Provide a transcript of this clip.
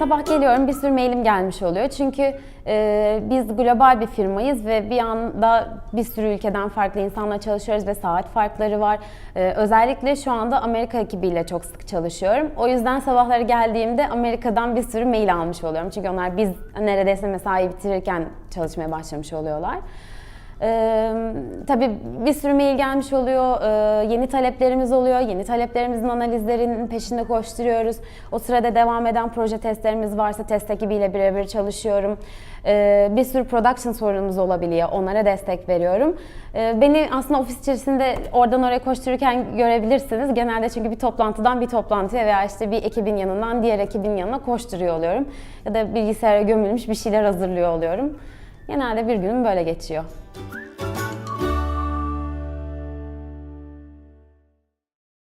sabah geliyorum bir sürü mailim gelmiş oluyor. Çünkü e, biz global bir firmayız ve bir anda bir sürü ülkeden farklı insanla çalışıyoruz ve saat farkları var. E, özellikle şu anda Amerika ekibiyle çok sık çalışıyorum. O yüzden sabahları geldiğimde Amerika'dan bir sürü mail almış oluyorum. Çünkü onlar biz neredeyse mesai bitirirken çalışmaya başlamış oluyorlar. Ee, tabii bir sürü mail gelmiş oluyor, ee, yeni taleplerimiz oluyor, yeni taleplerimizin analizlerinin peşinde koşturuyoruz. O sırada devam eden proje testlerimiz varsa test ekibiyle birebir çalışıyorum. Ee, bir sürü production sorunumuz olabiliyor, onlara destek veriyorum. Ee, beni aslında ofis içerisinde oradan oraya koştururken görebilirsiniz. Genelde çünkü bir toplantıdan bir toplantıya veya işte bir ekibin yanından diğer ekibin yanına koşturuyor oluyorum. Ya da bilgisayara gömülmüş bir şeyler hazırlıyor oluyorum. Genelde bir günüm böyle geçiyor.